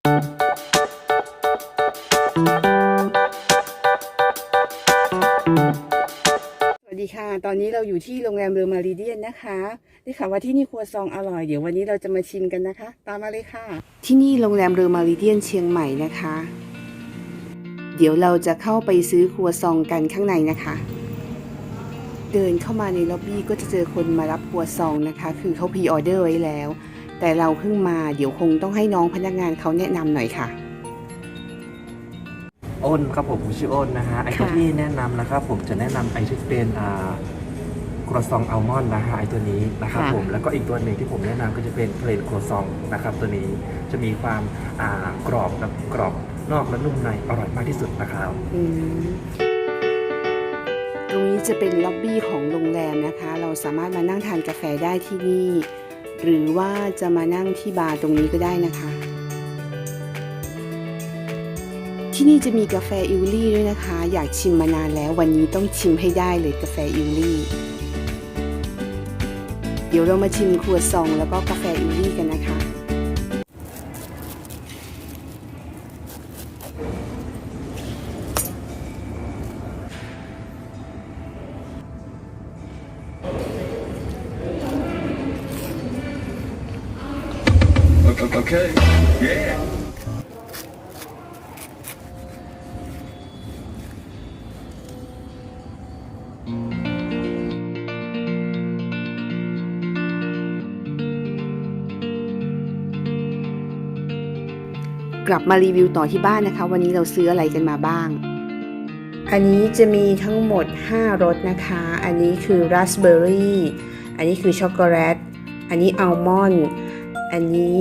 สวัสดีค่ะ ตอนนี้เราอยู่ที่โรงแรมเรือมารีเดียนนะคะได้ข่าวว่าที่นี่ครัวซองอร่อย เดี๋ยววันนี้เราจะมาชิมกันนะคะ ตามมาเลยค่ะ ที่นี่โรงแรมเรือมารีเดียนเชียงใหม่นะคะ เดี๋ยวเราจะเข้าไปซื้อครัวซองกันข้างในนะคะ เดินเข้ามาในล็อบบี้ก็จะเจอคนมารับครัวซองนะคะ คือเขาพีออเดอร์ไว้แล้ว แต่เราเพิ่งมาเดี๋ยวคงต้องให้น้องพนักงานเขาแนะนำหน่อยค่ะ อ้นครับผมผมชื่ออ้นนะฮะไอตัวค่ะ ที่แนะนำนะครับผมจะแนะนำไอที่เป็นอ่ากรซองอัลมอนด์นะฮะไอตัวนี้นะครับผมแล้วก็อีกตัวหนึ่งที่ผมแนะนำก็จะเป็นเพลนครัวซองนะครับตัวนี้จะมีความอ่ากรอบแบบกรอบนอกและนุ่มในอร่อยมากที่สุดนะครับ อืมตรงนี้จะเป็นล็อบบี้ของโรงแรมนะคะ เราสามารถมานั่งทานกาแฟได้ที่นี่ หรือว่าจะมานั่งที่บาร์ตรงนี้ก็ได้นะคะ ที่นี่จะมีกาแฟอิวลี่ด้วยนะคะ อยากชิมมานานแล้ววันนี้ต้องชิมให้ได้เลยกาแฟอิวลี่ เดี๋ยวเรามาชิมครัวซองแล้วก็กาแฟอิวลี่กันนะคะ Okay. Yeah. กลับมารีวิวต่อที่บ้านนะคะ วันนี้เราซื้ออะไรกันมาบ้าง อันนี้จะมีทั้งหมด 5รสนะคะ อันนี้คือราสเบอร์รี่ อันนี้คือช็อกโกแลต อันนี้อัลมอนด์ อันนี้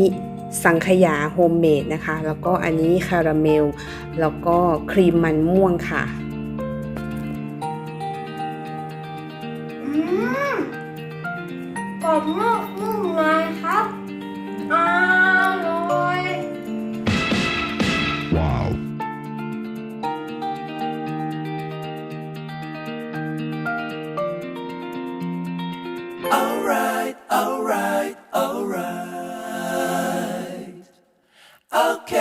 สังขยาโฮมเมดนะคะ แล้วก็อันนี้คาราเมล แล้วก็ครีมมันม่วงค่ะอืมกรอบมาก Okay.